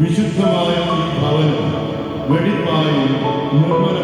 വിശുദ്ധമായ ഭവനം വെടിപ്പായും നിർമ്മലമായും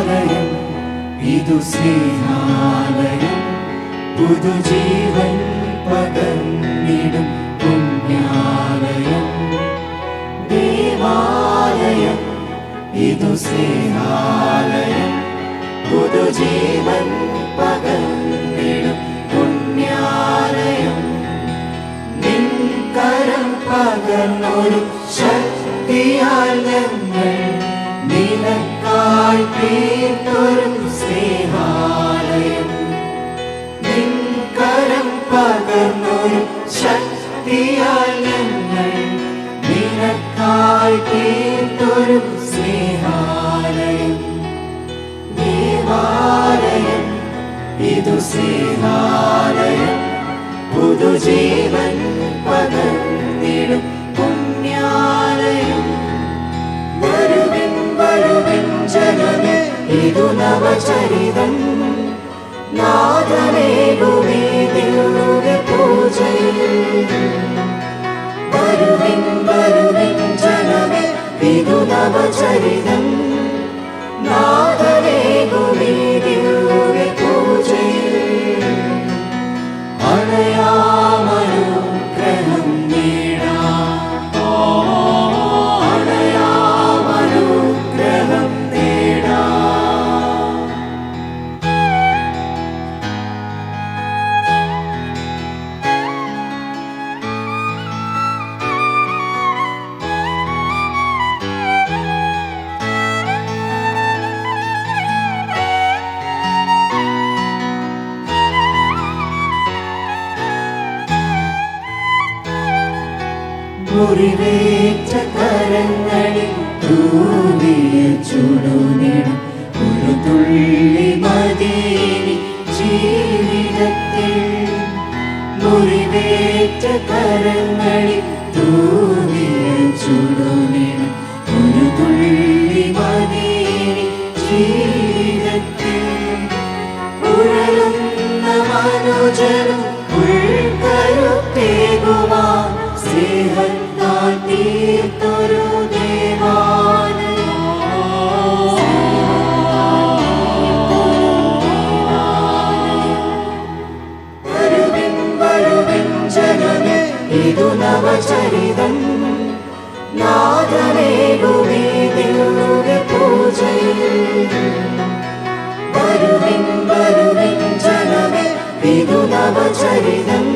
ദേവാലയം. ഇതു സ്നേഹാലയം. പുതുജീവൻ പകർന്നിടും പുണ്യാലയം. ദേവാലയം ഇതു സ്നേഹാലയം. പുതുജീവൻ പകർന്നിടും തീർത്തൊരു സ്നേഹാലയം. ദേവാലയം. ഇതു സ്നേഹാലയം. പുതുജീവൻ പകർന്നിടും പുണ്യാലയം. വരുവിൻ വരുവിൻ ജനമേ ഇതു നവചരിതം. നാദമേകുമേ ദിവ്യ പൂജയിൽ വരുവിൻ വരുവിൻ ജനമേ ഇതു മുറിവേറ്റ കരങ്ങളിൽ തൂവിയ ചുടുനിടം ഒരു തുള്ളി മതിനി ജീവിതത്തിൽ. മുറിവേറ്റ കരങ്ങളിൽ തൂവിയ ചുടുനിടം ഒരു തുള്ളി മതിനി ജീവിതത്തിൽ. ഉഴലുന്ന മനുജരും ചരിതം. നാദമേകുമേ നിങ്ങളുടെ പൂജയിൽ. വരുവിൻ വരുവിൻ ജനമേ വിദുനവചരിതം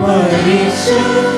പരിശുദ്ധ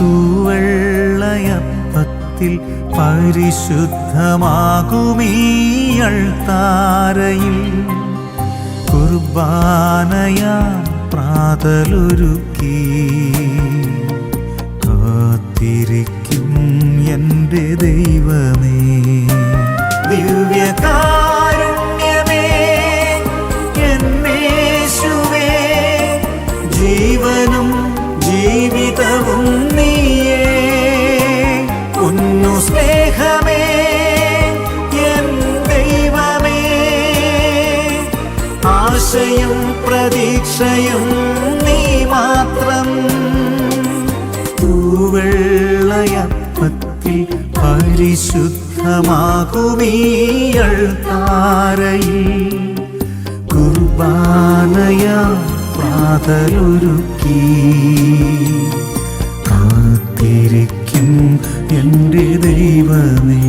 തൂവെള്ളയപ്പത്തിൽ പരിശുദ്ധമാകുമീയൾ താരയിൽ കുർബാനയാ പ്രാതലൊരുക്കി. കാത്തിരിക്കും എന്റെ ദൈവമേ. ദിവ്യകാര കുർബാനയ പരിശുദ്ധമാകുമീയൾ കുർബാനയാ പ്രാതലൊരുക്കി കാത്തിരിക്കും എന്റെ ദൈവമേ.